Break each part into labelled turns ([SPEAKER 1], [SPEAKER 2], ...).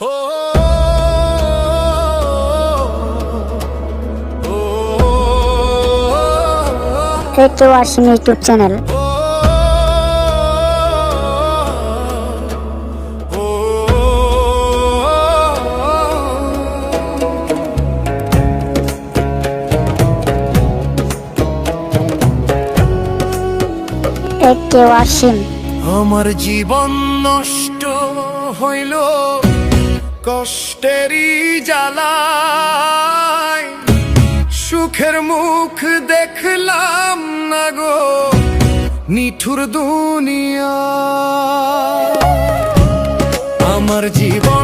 [SPEAKER 1] হো এই তো আসিম ইউটিউব চ্যানেল
[SPEAKER 2] আমার জীবন নষ্ট হইল। কষ্টেরই জ্বালায়। সুখের মুখ দেখলাম না গো নিঠুর দুনিয়া। আমার জীবন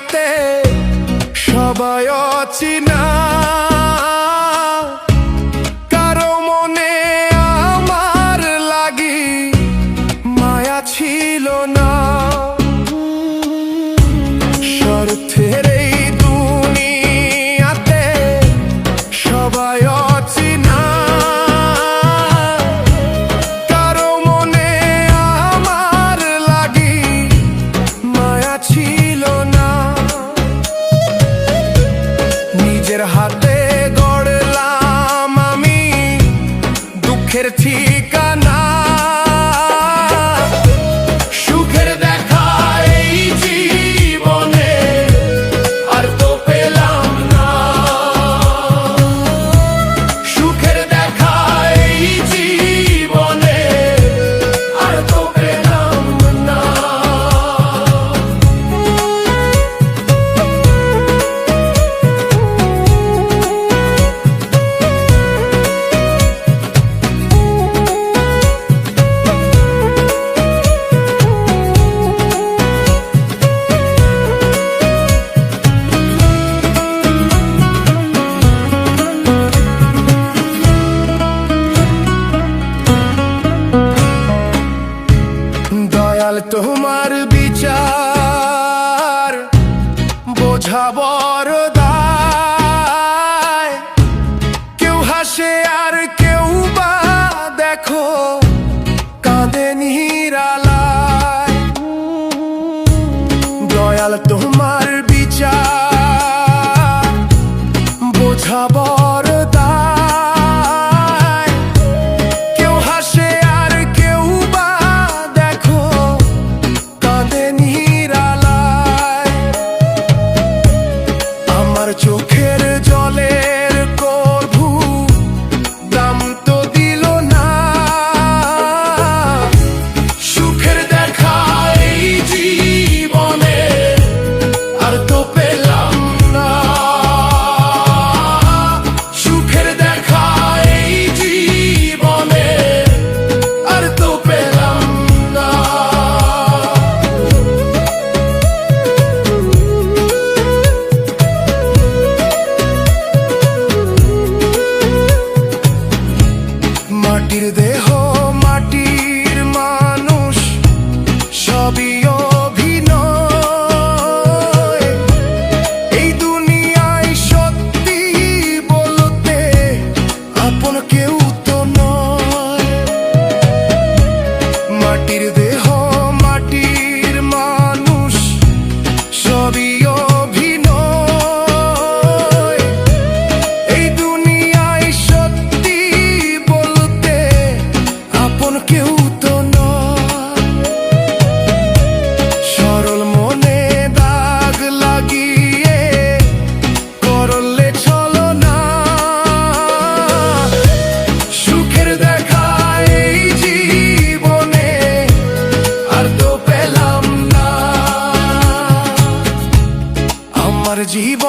[SPEAKER 2] রাতে সবাই অচিনা। হাতে দয়াল তোমার বিচার বোঝাবর technology. He